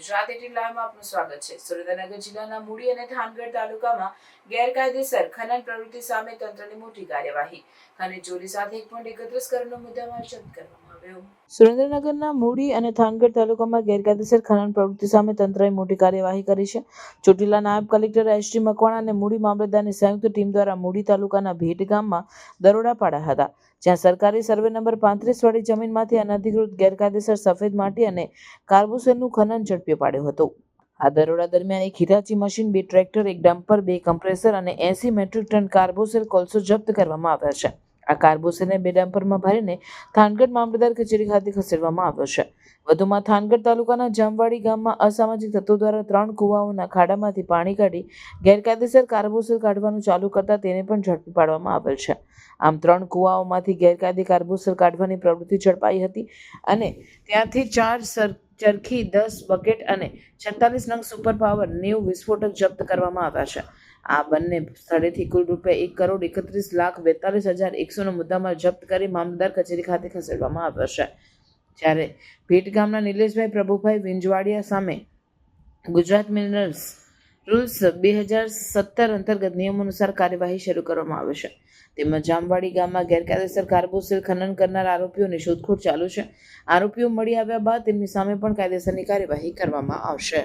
Gujarat eighteen લાઈવમાં આપનું સ્વાગત છે. સુરેન્દ્રનગર જિલ્લાના મૂડી અને થાનગઢ તાલુકામાં ગેરકાયદેસર ખનન પ્રવૃત્તિ સામે તંત્રની મોટી કાર્યવાહી. ખનીજ ચોરી સાથે એક પોઈન્ટ એકત્રીસ કરોડનો મુદ્દામાલ જપ્ત કરવામાં સુરેન્દ્રનગરના મૂડી અને થાનગઢ તાલુકામાં ગેરકાયદેસર ખનન પ્રવૃત્તિ સામે તંત્રએ મોટી કાર્યવાહી કરી છે. ચોટીલા નાયબ કલેક્ટર એસ ટી મકવાણા અને મૂડી મામલતદારની સંયુક્ત ટીમ દ્વારા મૂડી તાલુકાના ભેટ ગામમાં દરોડા પાડ્યા હતા. જ્યાં સરકારી સર્વે નંબર પાંત્રીસ વાળી જમીનમાંથી અનધિકૃત ગેરકાયદેસર સફેદ માટી અને કાર્બોસેલનું ખનન ઝડપી પાડ્યું હતું. આ દરોડા દરમિયાન એક હિટાચી મશીન, બે ટ્રેક્ટર, એક ડમ્પર, બે કમ્પ્રેસર અને એસી મેટ્રિક ટન કાર્બોસેલ કોલસો જપ્ત કરવામાં આવ્યા છે. આ કાર્બોસેને બે ડેમ્પરમાં ભરીને થાનગઢ મામલતદાર કચેરી ખાતે ખસેડવામાં આવ્યો છે. વધુમાં થાનગઢ તાલુકાના જામવાડી ગામમાં અસામાજિક તત્વો દ્વારા ત્રણ કુવાઓના ખાડામાંથી પાણી કાઢી ગેરકાયદેસર કાર્બોસેલ કાઢવાનું ચાલુ કરતા તેને પણ ઝડપી પાડવામાં આવેલ છે. આમ ત્રણ કુવાઓમાંથી ગેરકાયદે કાર્બોસેલ કાઢવાની પ્રવૃત્તિ ઝડપાઈ હતી અને ત્યાંથી ચાર સર, ચરખી દસ બકેટ અને છત્તાલીસ નંગ સુપર પાવર નેવું વિસ્ફોટક જપ્ત કરવામાં આવ્યા છે. આ બંને સ્થળેથી કુલ રૂપિયા એક કરોડ એકત્રીસ લાખ બેતાલીસ હજાર એકસોનો મુદ્દામાલ જપ્ત કરી મામલતદાર કચેરી ખાતે ખસેડવામાં આવ્યો છે. જ્યારે ભેટ ગામના નિલેશભાઈ પ્રભુભાઈ વિંજવાડિયા સામે ગુજરાત મિનરલ્સ રૂલ્સ બે હજાર સત્તર અંતર્ગત નિયમો અનુસાર કાર્યવાહી શરૂ કરવામાં આવે છે. તેમજ જામવાડી ગામમાં ગેરકાયદેસર કાર્બોસેલ ખનન કરનાર આરોપીઓની શોધખોળ ચાલુ છે. આરોપીઓ મળી આવ્યા બાદ તેમની સામે પણ કાયદેસરની કાર્યવાહી કરવામાં આવશે.